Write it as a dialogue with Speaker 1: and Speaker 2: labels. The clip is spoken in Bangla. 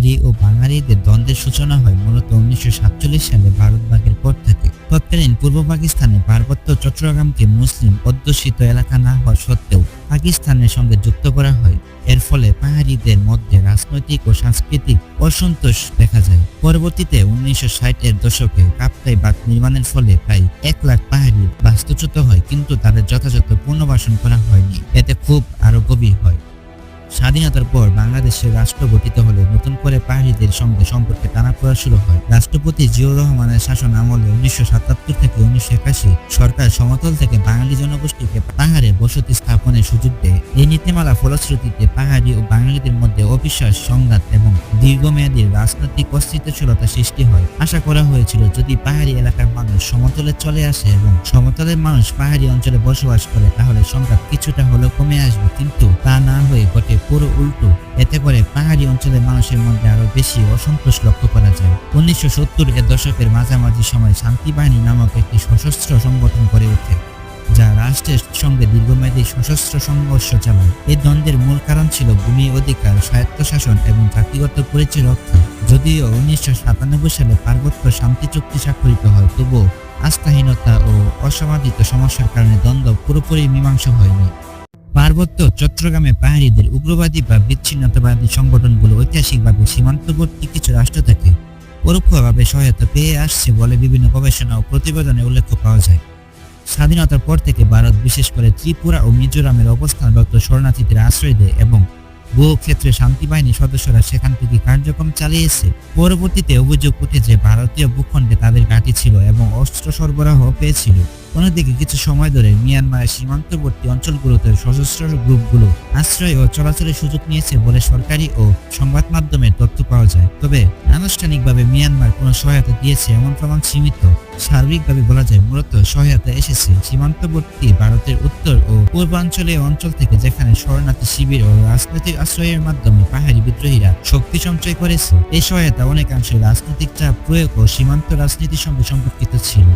Speaker 1: পাহাড়ি ও বাঙালিদের দ্বন্দ্বের সূচনা হয় মূলত উনিশশো সাতচল্লিশ সালে ভারত ভাগের পর থেকে। তৎকালীন পূর্ব পাকিস্তানে পার্বত্য চট্টগ্রামকে মুসলিম অধ্যুষিত এলাকা না হওয়া সত্ত্বেও পাকিস্তানের সঙ্গে যুক্ত করা হয়। এর ফলে পাহাড়িদের মধ্যে রাজনৈতিক ও সাংস্কৃতিক অসন্তোষ দেখা যায়। পরবর্তীতে উনিশশো ষাটের দশকে কাপ্তাই বাঁধ নির্মাণের ফলে প্রায় এক লাখ পাহাড়ি বাস্তুচ্যুত হয়, কিন্তু তাদের যথাযথ পুনর্বাসন করা হয়নি। এতে খুব আরও গভীর হয়। স্বাধীনতার পর বাংলাদেশের রাষ্ট্র গঠিত হলে নতুন করে পাহাড়িদের সঙ্গে সম্পর্কে টানাপোড়া শুরু হয়। রাষ্ট্রপতি জিয়াউর রহমানের শাসন আমলে উনিশশো সাতাত্তর থেকে উনিশশো একাশি সরকার সমতল থেকে বাঙালি জনগোষ্ঠীকে পাহাড়ে বসতি স্থাপনের সুযোগ দেয়। এই নীতিমালা ফলশ্রুতিতে পাহাড়ি ও বাঙালিদের মধ্যে অবিশ্বাস, সংঘাত এবং দীর্ঘমেয়াদী রাজনৈতিক অস্থিতিশীলতা সৃষ্টি হয়। আশা করা হয়েছিল, যদি পাহাড়ি এলাকার মানুষ সমতলে চলে আসে এবং সমতলের মানুষ পাহাড়ি অঞ্চলে বসবাস করে, তাহলে সংঘাত কিছুটা হলেও কমে আসবে। কিন্তু তা না হয়ে অঞ্চলের মানুষের মধ্যে আরও বেশি অসন্তোষ লক্ষ্য করা যায়। উনিশশো সত্তর এর দশকের মাঝামাঝি সময় শান্তি বাহিনী নামক একটি সশস্ত্র সংগঠন গড়ে ওঠে, যা রাষ্ট্রের সঙ্গে দীর্ঘমেয়াদী সশস্ত্র সংঘর্ষ চালায়। এই দ্বন্দ্বের মূল কারণ ছিল ভূমি অধিকার, স্বায়ত্তশাসন এবং জাতিগত পরিচয় রক্ষা। যদিও উনিশশো সাতানব্বই সালে পার্বত্য শান্তি চুক্তি স্বাক্ষরিত হয়, তবুও আস্থাহীনতা ও অসমাদিত সমস্যার কারণে দ্বন্দ্ব পুরোপুরি মীমাংসা হয়নি। পার্বত্য চট্টগ্রামে পাহাড়িদের উগ্রবাদী বা বিচ্ছিন্নতাবাদী সংগঠনগুলো ঐতিহাসিকভাবে সীমান্তবর্তী কিছু রাষ্ট্র থেকে পরোক্ষভাবে সহায়তা পেয়ে আসছে বলে বিভিন্ন গবেষণা ও প্রতিবেদনে উল্লেখ পাওয়া যায়। স্বাধীনতার পর থেকে ভারত বিশেষ করে ত্রিপুরা ও মিজোরামের অবস্থানরত শরণার্থীদের আশ্রয় দেয় এবং বহু ক্ষেত্রে শান্তি বাহিনীর সদস্যরা সেখান থেকে কার্যক্রম চালিয়েছে। পরবর্তীতে অভিযোগ উঠে যে ভারতীয় ভূখণ্ডে তাদের ঘাঁটি ছিল এবং অস্ত্র সরবরাহ পেয়েছিল। অন্যদিকে কিছু সময় ধরে মিয়ানমারের সীমান্তবর্তী অঞ্চলগুলোতে সশস্ত্র গ্রুপগুলো আশ্রয় ও চলাচলের সুযোগ নিয়েছে বলে সরকারি ও সংবাদ মাধ্যমের তথ্য পাওয়া যায়। তবে আনুষ্ঠানিকভাবে মিয়ানমার কোনো সহায়তা দিয়েছে এমন প্রমাণ সীমিত। সার্বিকভাবে বলা যায় মূলত সহায়তা এসেছে সীমান্তবর্তী ভারতের উত্তর ও পূর্বাঞ্চলীয় অঞ্চল থেকে যেখানে শরণার্থী শিবির ও রাজনৈতিক আশ্রয়ের মাধ্যমে পাহাড়ি বিদ্রোহীরা শক্তি সঞ্চয় করেছে। এই সহায়তা অনেকাংশে রাজনৈতিক চাপ, প্রয়োগ ও সীমান্ত রাজনীতির সঙ্গে সম্পর্কিত ছিল।